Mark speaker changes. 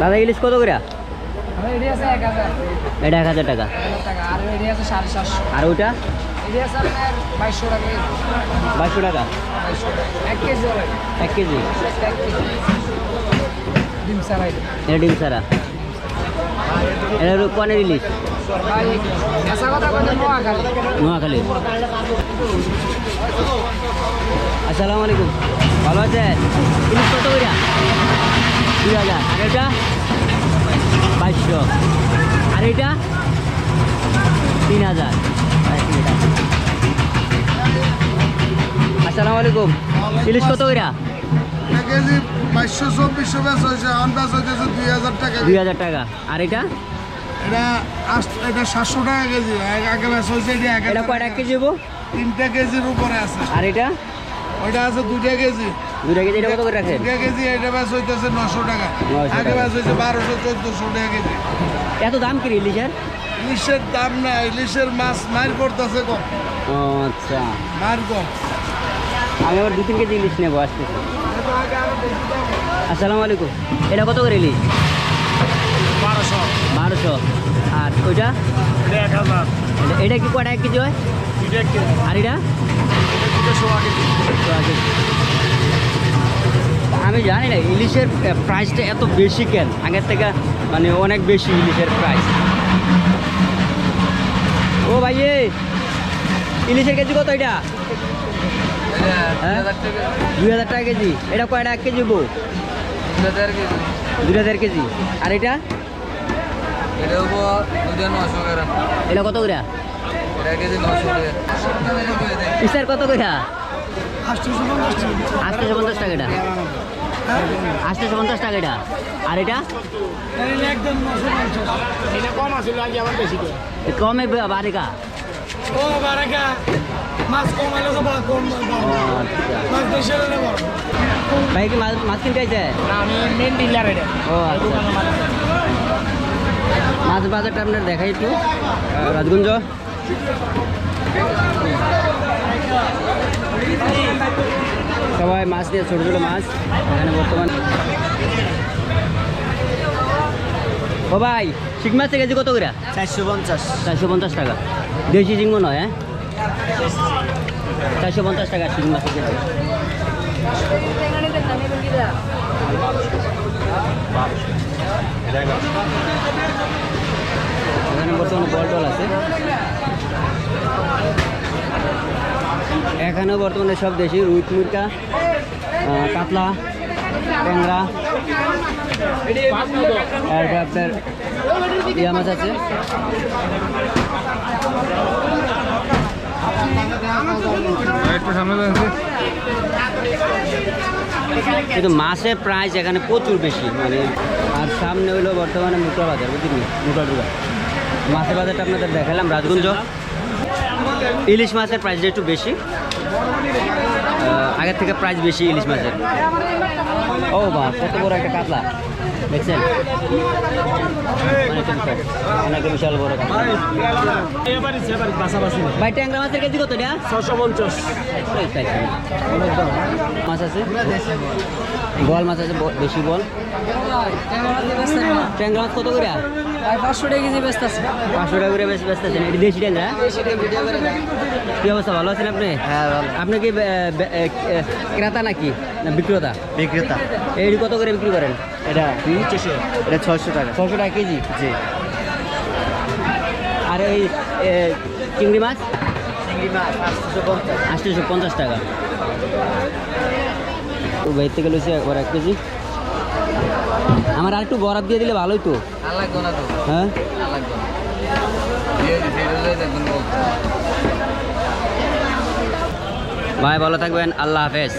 Speaker 1: দাদা ইলিশ কত করে?
Speaker 2: আমার এক হাজার।
Speaker 1: এটা এক হাজার টাকা।
Speaker 2: আর আছে
Speaker 1: ওইটা?
Speaker 2: আছে বাইশশো টাকা এক কেজি
Speaker 1: এটা। ডিম সারা এটা কনের ইলিশ।
Speaker 2: নোয়াখালী।
Speaker 1: নোয়াখালী। আসসালামু আলাইকুম। ভালো আছেন? ইলিশ কত করে? দুই হাজার। আর এটা? বাইশশো। আর এটা? তিন হাজার। আসসালামু আলাইকুম। ইলিশ কত
Speaker 3: কেজি বাইশশো চব্বিশশো বেচ হয়েছে হইতেছে দুই হাজার টাকা।
Speaker 1: দুই হাজার টাকা আর এটা?
Speaker 3: এটা এটা সাতশো টাকা কেজি। আগে- আগে হয়েছে এটা
Speaker 1: কয়টা। কেজি
Speaker 3: তিনটা কেজির উপরে আছে।
Speaker 1: আর এটা?
Speaker 3: ওইটা আছে দুইটা কেজি।
Speaker 1: দুটা কেজি এটা কত করে রাখেন?
Speaker 3: দুইটা কেজি এটা বেচ হইতেছে নশো টাকা।
Speaker 1: 900
Speaker 3: আগে
Speaker 1: টাকা।
Speaker 3: বেচ হয়েছে বারোশো চোদ্দশো টাকা কেজি।
Speaker 1: এত দাম কি রে ইলিশের?
Speaker 3: ইলিশের দাম না ইলিশের মাছ মার করতেছে কম।
Speaker 1: ও আচ্ছা।
Speaker 3: মার কম।
Speaker 1: আমি আবার দু তিন কেজি ইলিশ নেব আসতেছি। আসসালামু আলাইকুম। এটা কত করে ইলিশ?
Speaker 3: বারোশো।
Speaker 1: বারোশো। আর ওইটা?
Speaker 3: এক হাজার।
Speaker 1: এটা- এটা কি কটা এক কেজি হয়? আর এটা। আমি জানি না ইলিশের প্রাইসটা এত বেশি কেন? আগের থেকে মানে অনেক বেশি ইলিশের প্রাইস ও ভাই ইলিশের কেজি কত এটা? হ্যাঁ? দুই হাজার টাকা কেজি। এটা কয়টা এক কেজি বউ? দুই হাজার কেজি। আর এটা? এটা কত করে? ইস্টার কত করে? আটশোশো পঞ্চাশ টাকা এটা। আটশোশো পঞ্চাশ টাকা এটা। আর এটা?
Speaker 2: কম
Speaker 1: বারিকা? ভাই, কি মাছ কিনতে
Speaker 2: এটা
Speaker 1: ও আচ্ছা। মাছ বাজারটা আপনার দেখাই একটু। রাজগঞ্জ? সবাই মাছ নিয়ে ছোটো ছোটো মাছ। এখানে বর্তমান ও ভাই শিং মাছের কেজি কত করে?
Speaker 3: চারশো পঞ্চাশ।
Speaker 1: চারশো পঞ্চাশ টাকা। দেশি শিং মনে হয় চারশো পঞ্চাশ টাকা শিং মাছের কেজি। এখানে বর্তমানে বল টল আছে। এখানেও বর্তমানে সব দেশি রুই মুরকা কাতলা, ট্যাংরা আপনার ইয়া মাছ আছে। কিন্তু মাছের প্রাইস এখানে প্রচুর বেশি মানে আর সামনে হলো বর্তমানে মুটা বাজার, বুঝলি? মুটা মাছের বাজারটা আপনাদের দেখালাম, রাজগঞ্জ। ইলিশ মাছের প্রাইসটা একটু বেশি। আগের থেকে প্রাইস বেশি ইলিশ মাছের। ও বা কত বড় একটা কাতলা। দেখছেন অনেকটা বিশাল বড় ভাই ট্যাংরা মাছের কেজি কত এটা
Speaker 2: ছশো পঞ্চাশ।
Speaker 1: মাছ আছে? বল মাছ আছে বেশি বল। ট্যাংরা মাছ কত করে
Speaker 2: পাঁচশো টাকা কেজি ব্যস্ত আছে
Speaker 1: পাঁচশো টাকা করে বেশি ব্যস্ত আছেন। এটি দেশি ট্যাংরা? কি অবস্থা ভালো আছেন আপনি?
Speaker 3: হ্যাঁ
Speaker 1: আপনি কি ক্রেতা নাকি? না বিক্রেতা?
Speaker 3: বিক্রেতা।
Speaker 1: এই কত করে বিক্রি করেন? এটা?
Speaker 3: এটা ছয়শো টাকা।
Speaker 1: ছশো টাকা কেজি?
Speaker 3: জি।
Speaker 1: আর এই চিংড়ি মাছ?
Speaker 3: চিংড়ি মাছ আটশো পঞ্চাশ
Speaker 1: আটশোশো পঞ্চাশ টাকা। তো বাইর থেকে লইছে একবার এক কেজি। আমার আর একটু বরাদ দিয়ে দিলে ভালোই তো। হ্যাঁ? ভাই ভালো থাকবেন। আল্লাহ হাফেজ।